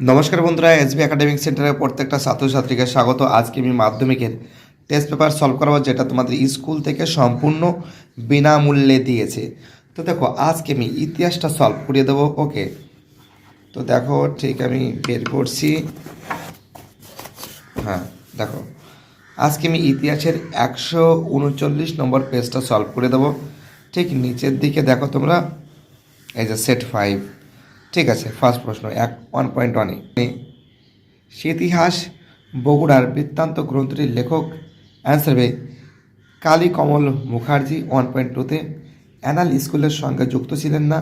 নমস্কার বন্ধুরা SB academic সেন্টারের প্রত্যেকটা ছাত্রছাত্রীকে স্বাগত। আজকে আমি মাধ্যমিকের টেস্ট পেপার সলভ করাবো, যেটা তোমাদের স্কুল থেকে সম্পূর্ণ বিনামূল্যে দিয়েছে। তো দেখো, আজকে আমি ইতিহাসটা সলভ করিয়ে দেবো ওকে তো দেখো, ঠিক আমি বের করছি। হ্যাঁ দেখো, আজকে আমি ইতিহাসের একশো উনচল্লিশ নম্বর পেজটা সলভ করে দেবো। ঠিক নিচের দিকে দেখো তোমরা, এই যে সেট ফাইভ ঠিক আছে ফার্স্ট প্রশ্ন, এক ওয়ান পয়েন্ট ওয়ানে ইতিহাস, বগুড়ার বৃত্তান্ত গ্রন্থটির লেখক অ্যান্সার হবে কালী কমল মুখার্জি ওয়ান পয়েন্ট টুতে অ্যানাল স্কুলের সঙ্গে যুক্ত ছিলেন না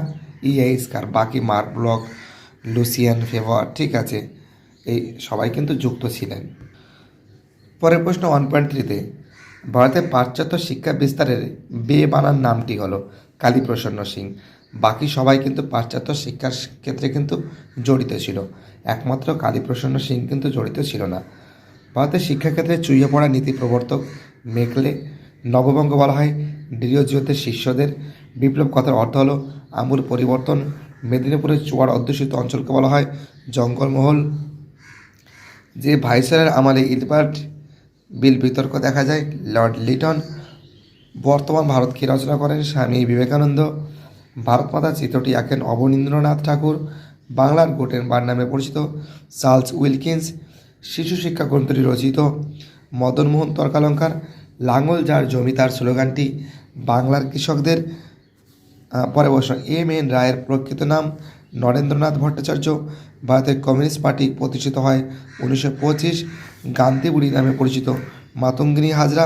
ইআইস্কার বাকি মার্ক ব্লক, লুসিয়ান ফেভার, ঠিক আছে, এই সবাই কিন্তু যুক্ত ছিলেন। পরের প্রশ্ন ওয়ান পয়েন্ট থ্রিতে ভারতের পাশ্চাত্য শিক্ষা বিস্তারের বে বানান নামটি হলো কালীপ্রসন্ন সিং। বাকি সবাই কিন্তু পাশ্চাত্য শিক্ষার ক্ষেত্রে কিন্তু জড়িত ছিল। একমাত্র কালীপ্রসন্ন সিং কিন্তু জড়িত ছিল না। ভারতের শিক্ষাক্ষেত্রে চুইয়ে পড়া নীতি প্রবর্তক মেকলে নববঙ্গ বলা হয় ডিরিওজিওতের শিষ্যদের। বিপ্লব কথার অর্থ হলো আমূল পরিবর্তন। মেদিনীপুরের চুয়ার অধ্যুষিত অঞ্চলকে বলা হয় জঙ্গলমহল। যে ভাইসরয়ের আমলে ইলবার্ট বিল বিতর্ক দেখা যায়, লর্ড লিটন বর্তমান ভারত ভারতকে রচনা করেন স্বামী বিবেকানন্দ। ভারতমাতা চিত্রটি আঁকেন অবনীন্দ্রনাথ ঠাকুর। বাংলার গোটেন বার নামে পরিচিত চার্লস উইলকিন্স। শিশু শিক্ষা গ্রন্থটি রচিত মদনমোহন তর্কালঙ্কার। লাঙ্গল যার জমি তার স্লোগানটি, বাংলার কৃষকদের। পরে বসো এম এন রায়ের প্রকৃত নাম নরেন্দ্রনাথ ভট্টাচার্য। ভারতের কমিউনিস্ট পার্টি প্রতিষ্ঠিত হয় উনিশশো পঁচিশ। গান্ধী বুড়ি নামে পরিচিত মাতঙ্গিনী হাজরা।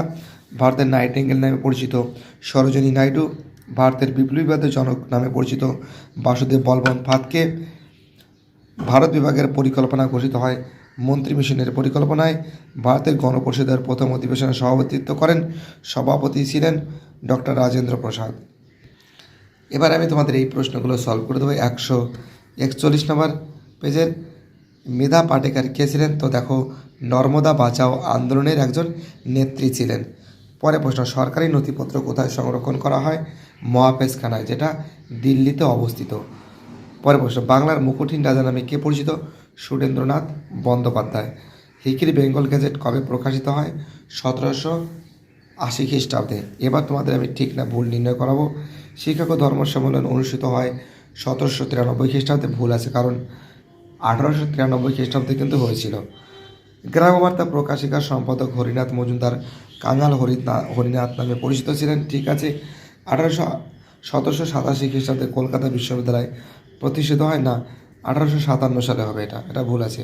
ভারতের নাইটেঙ্গেল নামে পরিচিত সরোজিনী নাইডু। ভারতের বিপ্লবীবাদের জনক নামে পরিচিত বাসুদেব বলবন ফাতকে ভারত বিভাগের পরিকল্পনা ঘোষিত হয় মন্ত্রী মিশনের পরিকল্পনায়। ভারতের গণপরিষদের প্রথম অধিবেশনে সভাপতিত্ব করেন সভাপতি ছিলেন ডক্টর রাজেন্দ্র প্রসাদ। এবার আমি তোমাদের এই প্রশ্নগুলো সলভ করে দেবো একশো একচল্লিশ নম্বর পেজের। মেধা পাটেকার কে ছিলেন? তো দেখো, নর্মদা বাঁচাও আন্দোলনের একজন নেত্রী ছিলেন। পরে প্রশ্ন, সরকারি নথিপত্র কোথায় সংরক্ষণ করা হয়? মহাপেজখানায় যেটা দিল্লিতে অবস্থিত। পরে প্রশ্ন, বাংলার মুকুটহীন রাজা নামে কে পরিচিত? সুরেন্দ্রনাথ বন্দ্যোপাধ্যায়। হিকির বেঙ্গল গ্যাজেট কবে প্রকাশিত হয়? সতেরোশো আশি খ্রিস্টাব্দে। এবার তোমাদের আমি ঠিক না, ভুল নির্ণয় করাবো। শিক্ষক ও ধর্ম সম্মেলন অনুষ্ঠিত হয় সতেরোশো তিরানব্বই খ্রিস্টাব্দে। ভুল আছে, কারণ আঠারোশো তিরানব্বই খ্রিস্টাব্দে কিন্তু হয়েছিল। গ্রামবার্তা প্রকাশিকার সম্পাদক হরিনাথ মজুমদার কাঙাল হরিনা হরিনাথ নামে পরিচিত ছিলেন। ঠিক আছে, আঠারোশো সতেরোশো সাতাশি খ্রিস্টাব্দে কলকাতা বিশ্ববিদ্যালয় প্রতিষ্ঠিত হয় না, আঠারোশো সাতান্ন সালে হবে এটা এটা ভুল আছে।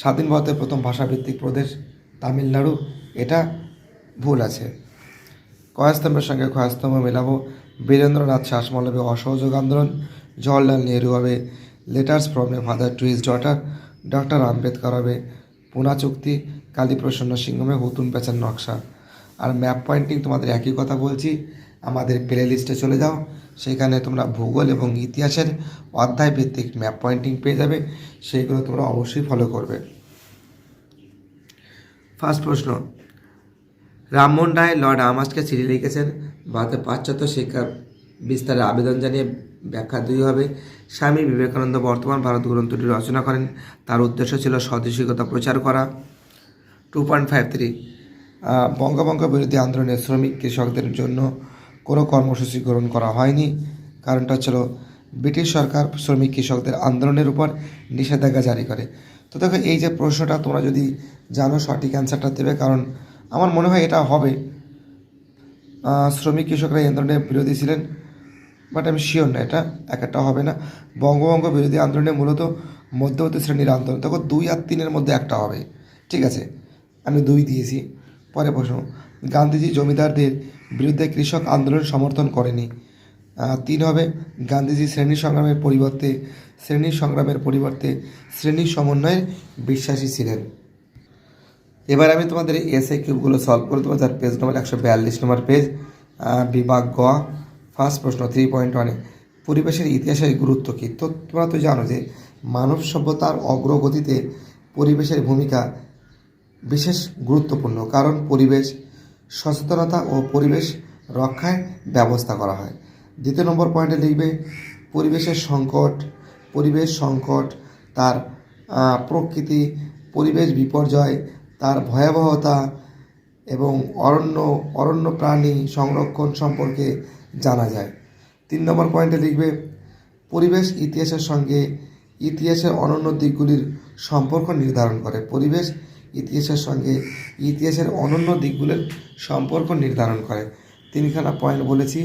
স্বাধীন ভারতের প্রথম ভাষাভিত্তিক প্রদেশ তামিলনাড়ু, এটা ভুল আছে। কয়াস্তম্ভের সঙ্গে ক্ষয়স্তম্ভ মেলাবো। বীরেন্দ্রনাথ শাসমল হবে অসহযোগ আন্দোলন, জওয়াহরলাল নেহরু হবে letters from a father to his daughter, doctor Ambedkar হবে পুনা চুক্তি কালীপ্রসন্ন সিংহমে হুতুন পেঁচার নকশা। আর ম্যাপ পয়েন্টিং তোমাদের একই কথা বলছি, আমাদের প্লে লিস্টে চলে যাও, সেখানে তোমরা ভূগোল এবং ইতিহাসের অধ্যায় ভিত্তিক ম্যাপ পয়েন্টিং পেয়ে যাবে, সেইগুলো তোমরা অবশ্যই ফলো করবে। ফার্স্ট প্রশ্ন রামমোহন রায়, লর্ড আমাসকে চিঠি লিখেছেন, ভারতের পাশ্চাত্য শিক্ষা বিস্তারের আবেদন জানিয়ে ব্যাখ্যা দুই হবে। স্বামী বিবেকানন্দ বর্তমান ভারত গ্রন্থটি রচনা করেন, তার উদ্দেশ্য ছিল স্বদেশিকতা প্রচার করা। টু পয়েন্ট ফাইভ থ্রি বঙ্গবঙ্গ বিরোধী আন্দোলনে শ্রমিক কৃষকদের জন্য কোনো কর্মসূচি গ্রহণ করা হয়নি। কারণটা হচ্ছিল ব্রিটিশ সরকার শ্রমিক কৃষকদের আন্দোলনের উপর নিষেধাজ্ঞা জারি করে। তো দেখো, এই যে প্রশ্নটা তোমরা যদি জানো, সঠিক অ্যান্সারটা দেবে, কারণ আমার মনে হয় এটা হবে। শ্রমিক কৃষকরা এই আন্দোলনের বিরোধী ছিলেন বাট আমি শিওর না এটা, এক একটা হবে না। বঙ্গভঙ্গ বিরোধী আন্দোলনে মূলত মধ্যবর্তী শ্রেণির আন্দোলন তখন দুই আর তিনের মধ্যে একটা হবে, ঠিক আছে? আমি দুই দিয়েছি। পরে প্রশ্ন, গান্ধীজি জমিদারদের বিরুদ্ধে কৃষক আন্দোলন সমর্থন করেনি। তিন হবে, গান্ধীজি শ্রেণি সংগ্রামের পরিবর্তে, শ্রেণি সংগ্রামের পরিবর্তে শ্রেণি সমন্বয়ের বিশ্বাসী ছিলেন। এবার আমি তোমাদের এসএ কিউবগুলো সলভ করে দেবো, যার পেজ নম্বর একশো বিয়াল্লিশ নম্বর পেজ বিভাগ গ ফার্স্ট প্রশ্ন থ্রি পয়েন্ট ওয়ানে পরিবেশের ইতিহাসের গুরুত্ব কী? তো তোমরা তো জানো যে মানব সভ্যতার অগ্রগতিতে পরিবেশের ভূমিকা বিশেষ গুরুত্বপূর্ণ, কারণ পরিবেশ, সচেতনতা ও পরিবেশ রক্ষায় ব্যবস্থা করা হয়। দ্বিতীয় নম্বর পয়েন্টে লিখবে, পরিবেশের সংকট, পরিবেশ সংকট, তার প্রকৃতি, পরিবেশ বিপর্যয়, তার ভয়াবহতা এবং অরণ্য অরণ্য প্রাণী সংরক্ষণ সম্পর্কে জানা যায়। তিন নম্বর পয়েন্টে লিখবে, পরিবেশ ইতিহাসের সঙ্গে ইতিহাসের অনন্য দিকগুলির সম্পর্ক নির্ধারণ করে। পরিবেশ ইতিহাসের সঙ্গে ইতিহাসের অনন্য দিকগুলোর সম্পর্ক নির্ধারণ করে। তিনখানা পয়েন্ট বলেছি,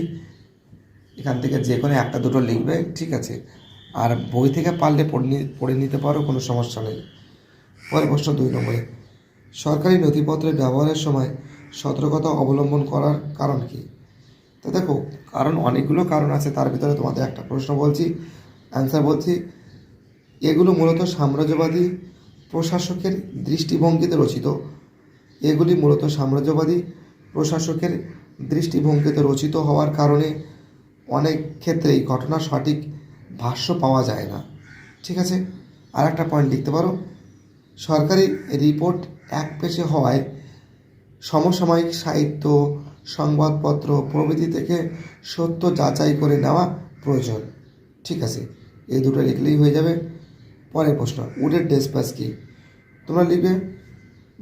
এখান থেকে যে কোনো একটা দুটো লিখবে, ঠিক আছে। আর বই থেকে পারলে পড়ে নিতে পারো, কোনো সমস্যা নেই। পরের প্রশ্ন দুই নম্বরে, সরকারি নথিপত্রের ব্যবহারের সময় সতর্কতা অবলম্বন করার কারণ কি? তো দেখো, কারণ অনেকগুলো কারণ আছে, তার ভিতরে তোমাদের একটা প্রশ্ন বলছি অ্যান্সার বলছি। এগুলো মূলত সাম্রাজ্যবাদী প্রশাসকের দৃষ্টিভঙ্গিতে রচিত। এগুলি মূলত সাম্রাজ্যবাদী প্রশাসকের দৃষ্টিভঙ্গিতে রচিত হওয়ার কারণে অনেক ক্ষেত্রেই ঘটনার সঠিক ভাষ্য পাওয়া যায় না। ঠিক আছে আর একটা পয়েন্ট লিখতে পারো। সরকারি রিপোর্ট এক পেশে হওয়ায় সমসাময়িক সাহিত্য, সংবাদপত্র প্রভৃতি থেকে সত্য যাচাই করে নেওয়া প্রয়োজন। ঠিক আছে, এই দুটো লিখলেই হয়ে যাবে। পরের প্রশ্ন, উডের ডেসপাস কি? তোমরা লিখবে,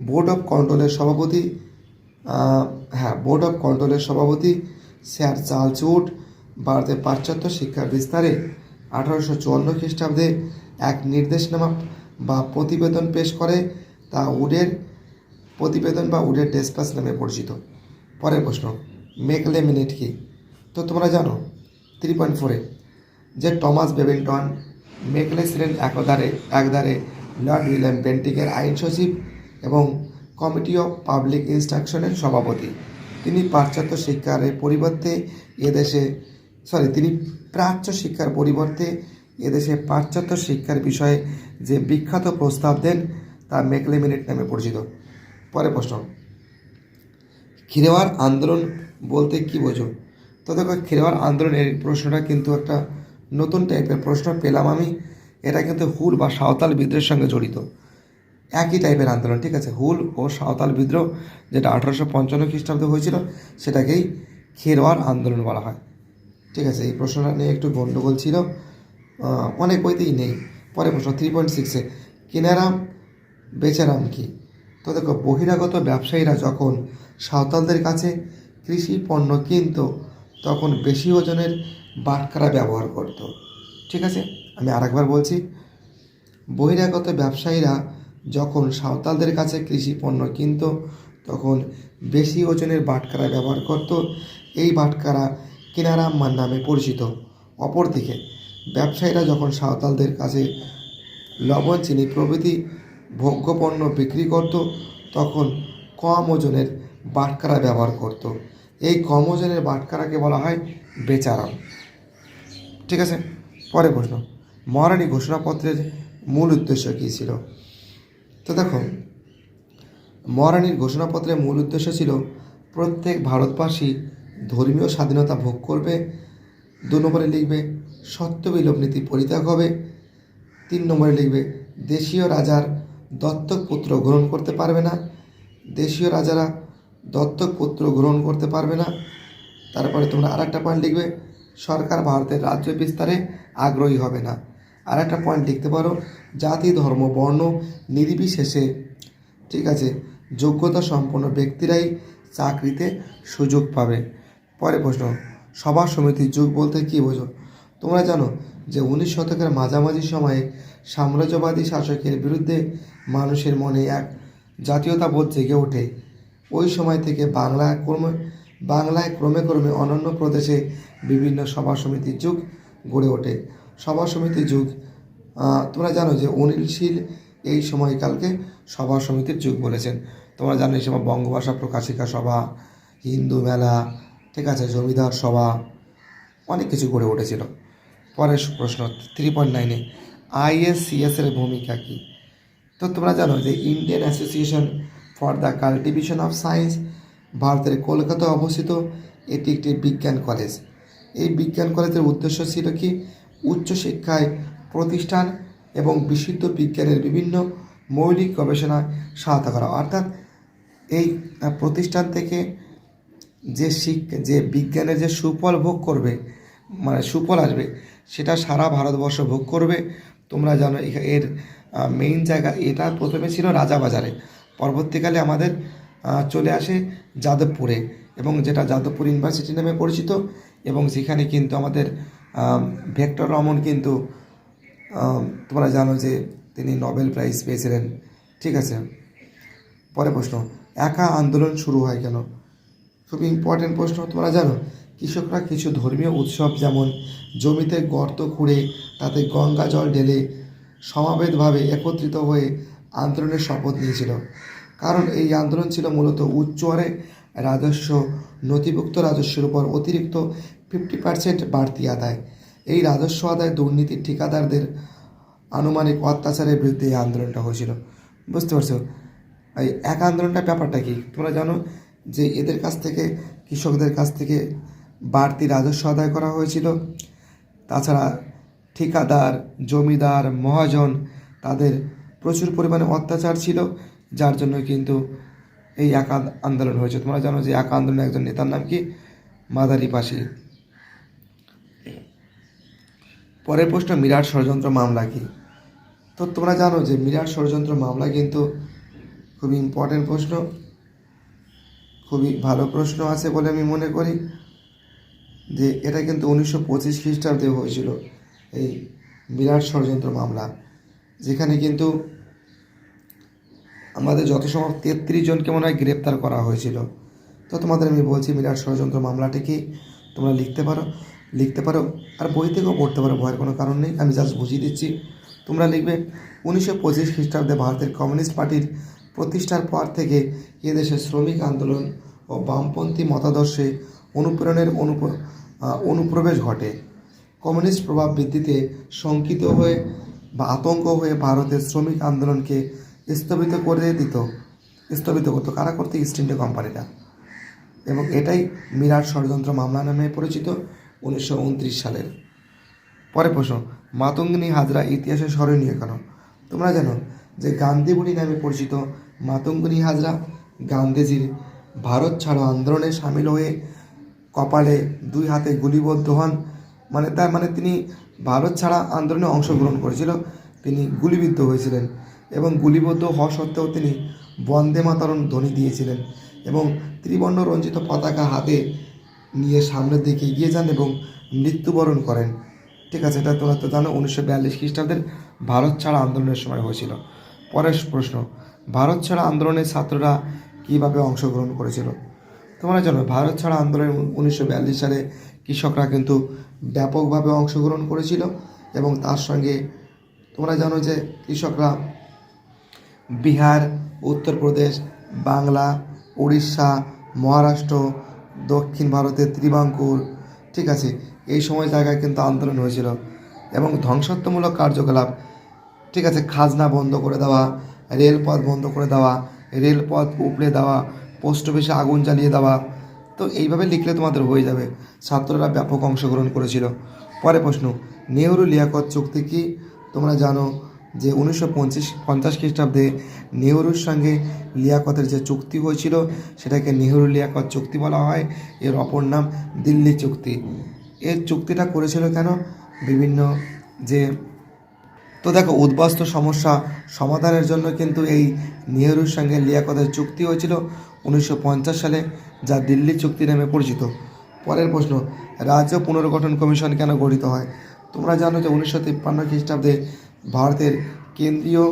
বোর্ড অফ কন্ট্রোলের সভাপতি হ্যাঁ বোর্ড অফ কন্ট্রোলের সভাপতি স্যার চার্লস উড ভারতের পাশ্চাত্য শিক্ষার বিস্তারে আঠারোশো চুয়ান্ন খ্রিস্টাব্দে এক নির্দেশনামা বা প্রতিবেদন পেশ করে, তা উডের প্রতিবেদন বা উডের ডেসপাস নামে পরিচিত। পরের প্রশ্ন মেকলে মিনিট কি? তো তোমরা জানো থ্রি পয়েন্ট ফোরে যে টমাস বেবিংটন মেকলে ছিলেন একদারে একদারে লর্ড উইলিয়াম বেন্টিকের আইন সচিব এবং কমিটি অফ পাবলিক ইনস্ট্রাকশনের সভাপতি। তিনি পাশ্চাত্য শিক্ষার পরিবর্তে এদেশে সরি তিনি প্রাচ্য শিক্ষার পরিবর্তে এদেশে পাশ্চাত্য শিক্ষার বিষয়ে যে বিখ্যাত প্রস্তাব দেন, তা মেকলে মিনিট নামে পরিচিত। পরে প্রশ্ন। খিরেওয়ার আন্দোলন বলতে কি বোঝো? তো দেখো খিরেওয়ার আন্দোলনের প্রশ্নটা কিন্তু একটা নতুন টাইপের প্রশ্ন পেলাম আমি। এটা কিন্তু হুল বা সাঁওতাল বিদ্রোহের সঙ্গে জড়িত। একই টাইপের আন্দোলন, ঠিক আছে? হুল ও সাঁওতাল বিদ্রোহ, যেটা আঠারোশো পঞ্চান্ন খ্রিস্টাব্দে হয়েছিল, সেটাকেই খেরোয়ার আন্দোলন বলা হয়। ঠিক আছে, এই প্রশ্নটা নিয়ে একটু গণ্ডগোল ছিল। অনেক বইতেই নেই। পরে প্রশ্ন থ্রি পয়েন্ট সিক্সে কিনারাম বেচারাম কি? তো দেখো, বহিরাগত ব্যবসায়ীরা যখন সাঁওতালদের কাছে কৃষি পণ্য কিনত, তখন বেশি ওজনের বাটখারা ব্যবহার করত। ঠিক আছে? আমি আরেকবার বলছি, বহিরাগত ব্যবসায়ীরা যখন সাঁওতালদের কাছে কৃষি পণ্য কিনত, তখন বেশি ওজনের বাটখারা ব্যবহার করত। এই বাটখারা কিনারাম্মার নামে পরিচিত। অপরদিকে, ব্যবসায়ীরা যখন সাঁওতালদের কাছে লবণ, চিনি প্রভৃতি ভোগ্যপণ্য বিক্রি করত, তখন কম ওজনের বাটখারা ব্যবহার করত। এই কম ওজনের বাটখারাকে বলা হয় বেচারাম। ঠিক আছে? পরে প্রশ্ন। মহারানী ঘোষণাপত্রের মূল উদ্দেশ্য কী ছিল? তো দেখো, মহারানীর ঘোষণাপত্রের মূল উদ্দেশ্য ছিল প্রত্যেক ভারতবাসী ধর্মীয় স্বাধীনতা ভোগ করবে, দু নম্বরে লিখবে সত্যবিলোপ নীতি পরিত্যাগ হবে, তিন নম্বরে লিখবে, দেশীয় রাজার দত্তক পুত্র গ্রহণ করতে পারবে না, দেশীয় রাজারা দত্তক পুত্র গ্রহণ করতে পারবে না। তারপরে তোমরা আর একটা পয়েন্ট লিখবে সরকার ভারতের রাজ্য বিস্তারে আগ্রহী হবে না। আর একটা পয়েন্ট লিখতে পারো, জাতি, ধর্ম, বর্ণ, নির্বিশেষে, ঠিক আছে, যোগ্যতা সম্পন্ন ব্যক্তিরাই চাকরিতে সুযোগ পাবে। পরে প্রশ্ন সভা সমিতির যুগ বলতে কী বোঝো? তোমরা জানো যে উনিশ শতকের মাঝামাঝি সময়ে সাম্রাজ্যবাদী শাসকের বিরুদ্ধে মানুষের মনে এক জাতীয়তাবোধ জেগে ওঠে। ওই সময় থেকে বাংলা ক্রমে বাংলায় ক্রমে ক্রমে অন্যান্য প্রদেশে বিভিন্ন সভা সমিতির যুগ গড়ে ওঠে। সভা সমিতির যুগ তোমরা জানো যে অনিলশীল এই সময়কালকে সভা সমিতির যুগ বলেছেন। তোমরা জানো এই সময় বঙ্গভাষা প্রকাশিকা সভা, হিন্দু মেলা, ঠিক আছে, জমিদার সভা, অনেক কিছু গড়ে উঠেছিল। পরের প্রশ্ন থ্রি পয়েন্ট নাইনে আইএসসিএস এর ভূমিকা কী? তো তোমরা জানো যে Indian Association for the Cultivation of Science ভারতের কলকাতায় অবস্থিত এটি একটি বিজ্ঞান কলেজ। এই বিজ্ঞান কলেজের উদ্দেশ্য ছিল কি? উচ্চশিক্ষায় প্রতিষ্ঠান এবং বিশুদ্ধ বিজ্ঞানের বিভিন্ন মৌলিক গবেষণায় সহায়তা করা। অর্থাৎ এই প্রতিষ্ঠান থেকে যে শিক, যে বিজ্ঞানের যে সুফল ভোগ করবে মানে সুফল আসবে, সেটা সারা ভারতবর্ষ ভোগ করবে। তোমরা জানো এর মেইন জায়গা এটা প্রথমে ছিল রাজাবাজারে। পরবর্তীকালে আমাদের চলে আসে যাদবপুরে এবং যেটা যাদবপুর ইউনিভার্সিটি নামে পরিচিত এবং সেখানে কিন্তু আমাদের ভেক্টর রমন কিন্তু তোমরা জানো যে তিনি নোবেল প্রাইজ পেয়েছিলেন। ঠিক আছে? পরে প্রশ্ন, একা আন্দোলন শুরু হয় কেন? খুব ইম্পর্টেন্ট প্রশ্ন, তোমরা জানো, কৃষকরা কিছু ধর্মীয় উৎসব যেমন জমিতে গর্ত খুঁড়ে, তাতে গঙ্গা জল ঢেলে সমাবেতভাবে একত্রিত হয়ে আন্দোলনের শপথ নিয়েছিল। কারণ এই আন্দোলন ছিল মূলত উচ্চ হারে রাজস্ব, নথিভুক্ত রাজস্বের উপর অতিরিক্ত ফিফটি পার্সেন্ট বাড়তি আদায়। এই রাজস্ব আদায় দুর্নীতির ঠিকাদারদের আনুমানিক অত্যাচারের বিরুদ্ধে এই আন্দোলনটা হয়েছিল। বুঝতে পারছ? এই এক আন্দোলনটা ব্যাপারটা কি? তোমরা জানো যে এদের কাছ থেকে, কৃষকদের কাছ থেকে বাড়তি রাজস্ব আদায় করা হয়েছিল। তাছাড়া ঠিকাদার, জমিদার, মহাজন, তাদের প্রচুর পরিমাণে অত্যাচার ছিল। যার জন্য কিন্তু এই একা আন্দোলন হয়েছে। তোমরা জানো যে একা আন্দোলনের একজন নেতার নাম কি? মাদারি পাশি। পরের প্রশ্ন, মিরাট ষড়যন্ত্র মামলা কি? তো তোমরা জানো যে মিরাট ষড়যন্ত্র মামলা কিন্তু খুবই ইম্পর্টেন্ট প্রশ্ন, খুবই ভালো প্রশ্ন আছে বলে আমি মনে করি যে এটা কিন্তু উনিশশো পঁচিশ খ্রিস্টাব্দে হয়েছিল এই বিরাট ষড়যন্ত্র মামলা, যেখানে কিন্তু আমাদের যত সম্ভব তেত্রিশ জনকে মনে হয় গ্রেপ্তার করা হয়েছিল। তো তোমাদের আমি বলছি বিরাট ষড়যন্ত্র মামলাটি কি তোমরা লিখতে পারো? লিখতে পারো। আর বই থেকেও পড়তে পারো ভয়ের কোনো কারণ নেই। আমি জাস্ট বুঝিয়ে দিচ্ছি। তোমরা লিখবে, উনিশশো পঁচিশ খ্রিস্টাব্দে ভারতের কমিউনিস্ট পার্টির প্রতিষ্ঠার পর থেকে এদেশে শ্রমিক আন্দোলন ও বামপন্থী মতাদর্শে অনুপ্রেরণের অনুপ অনুপ্রবেশ ঘটে। কমিউনিস্ট প্রভাব বৃদ্ধিতে শঙ্কিত হয়ে বা আতঙ্ক হয়ে ভারতের শ্রমিক আন্দোলনকে স্থগিত করে দিত। স্থগিত করতো কারা করতে? ইস্ট ইন্ডিয়া কোম্পানিটা এবং এটাই মিরাট ষড়যন্ত্র মামলা নামে পরিচিত উনিশশো উনত্রিশ সালের। পরে প্রশ্ন, মাতঙ্গিনী হাজরা ইতিহাসে স্মরণীয় কেন? তোমরা জানো যে গান্ধী বুড়ি নামে পরিচিত মাতঙ্গিনী হাজরা গান্ধীজির ভারত ছাড়ো আন্দোলনে সামিল হয়ে কপালে দুই হাতে গুলিবদ্ধ হন। মানে তার মানে তিনি ভারত ছাড়া আন্দোলনে অংশগ্রহণ করেছিল। তিনি গুলিবিদ্ধ হয়েছিলেন। এবং গুলিবদ্ধ হওয়া সত্ত্বেও তিনি বন্দে মাতরম ধ্বনি দিয়েছিলেন এবং ত্রিবর্ণ রঞ্জিত পতাকা হাতে নিয়ে সামনের দিকে এগিয়ে যান এবং মৃত্যুবরণ করেন। ঠিক আছে, এটা তোমরা তো জানো, উনিশশো বিয়াল্লিশ খ্রিস্টাব্দের ভারত ছাড়া আন্দোলনের সময় হয়েছিল। পরের প্রশ্ন, ভারত ছাড়া আন্দোলনের ছাত্ররা কীভাবে অংশগ্রহণ করেছিল? তোমরা জানো, ভারত ছাড়া আন্দোলনে উনিশশো বিয়াল্লিশ সালে কৃষকরা কিন্তু ব্যাপকভাবে অংশগ্রহণ করেছিল এবং তার সঙ্গে তোমরা জানো যে কৃষকরা বিহার উত্তরপ্রদেশ বাংলা, উড়িষ্যা, মহারাষ্ট্র, দক্ষিণ ভারতের ত্রিবাঙ্কুর ঠিক আছে, এই সময় জায়গায় কিন্তু আন্দোলন হয়েছিল এবং ধ্বংসাত্মমূলক কার্যকলাপ, ঠিক আছে, খাজনা বন্ধ করে দেওয়া, রেলপথ বন্ধ করে দেওয়া, রেলপথ উপড়ে দেওয়া, পোস্ট অফিসে আগুন জ্বালিয়ে দেওয়া, তো এইভাবে লিখলে তোমাদের হয়ে যাবে। ছাত্ররা ব্যাপক অংশগ্রহণ করেছিল। পরে প্রশ্ন নেহরু লিয়াকত চুক্তি কি? তোমরা জানো যে উনিশশো পঁচিশ পঞ্চাশ খ্রিস্টাব্দে নেহরুর সঙ্গে লিয়াকতের যে চুক্তি হয়েছিল, সেটাকে নেহরু লিয়াকত চুক্তি বলা হয়। এর অপর নাম দিল্লি চুক্তি। এর চুক্তিটা করেছিল কেন? বিভিন্ন যে, তো দেখো, উদ্বাস্তু সমস্যা সমাধানের জন্য কিন্তু এই নেহরুর সঙ্গে লিয়াকতের চুক্তি হয়েছিল উনিশশো পঞ্চাশ সালে, যা দিল্লি চুক্তি নামে পরিচিত। পরের প্রশ্ন, রাজ্য পুনর্গঠন কমিশন কেন গঠিত হয়? তোমরা জানো যে উনিশশো তিপ্পান্ন খ্রিস্টাব্দে ভারতের কেন্দ্রীয়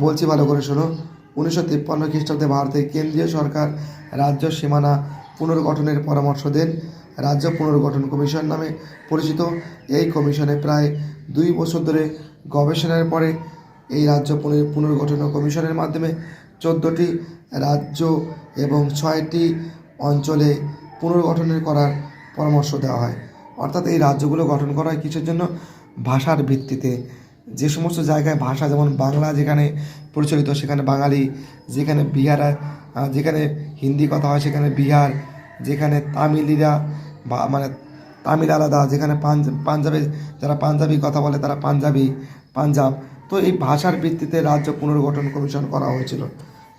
বলছি ভালো করে শোনো, উনিশশো তিপ্পান্ন খ্রিস্টাব্দে ভারতের কেন্দ্রীয় সরকার রাজ্য সীমানা পুনর্গঠনের পরামর্শ দেন। রাজ্য পুনর্গঠন কমিশন নামে পরিচিত। এই কমিশনে প্রায় দুই বছর ধরে গবেষণার পরে এই রাজ্য পুনর- পুনর্গঠন কমিশনের মাধ্যমে চোদ্দোটি রাজ্য এবং ছয়টি অঞ্চলে পুনর্গঠনের করার পরামর্শ দেওয়া হয়। অর্থাৎ এই রাজ্যগুলো গঠন করা হয় কিসের জন্য? ভাষার ভিত্তিতে। যে সমস্ত জায়গায় ভাষা, যেমন বাংলা যেখানে প্রচলিত, সেখানে বাঙালি, যেখানে বিহার যেখানে হিন্দি কথা হয়, সেখানে বিহার, যেখানে তামিলিরা বা মানে তামিল আলাদা, যেখানে পাঞ্জ- পাঞ্জাবে যারা পাঞ্জাবি কথা বলে, তারা পাঞ্জাবি, পাঞ্জাব। তো এই ভাষার ভিত্তিতে রাজ্য পুনর্গঠন কমিশন করা হয়েছিল।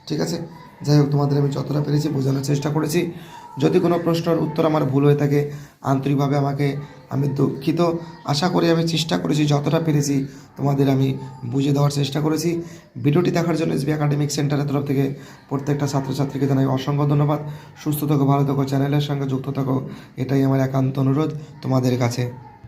ঠিক আছে? যাই হোক, তোমাদের আমি যতটা পেরেছি বোঝানোর চেষ্টা করেছি। যদি কোনো প্রশ্নের উত্তর আমার ভুল হয়ে থাকে, আন্তরিকভাবে আমাকে, আমি দুঃখিত। আশা করি আমি চেষ্টা করেছি, যতটা পেরেছি তোমাদের আমি বুঝে দেওয়ার চেষ্টা করেছি। ভিডিওটি দেখার জন্য এসবি একাডেমিক সেন্টারের তরফ থেকে প্রত্যেকটা ছাত্রছাত্রীকে জানাই অসংখ্য ধন্যবাদ। সুস্থ থাকো, ভালো থাকো, চ্যানেলের সঙ্গে যুক্ত থাকো। এটাই আমার একান্ত অনুরোধ তোমাদের কাছে।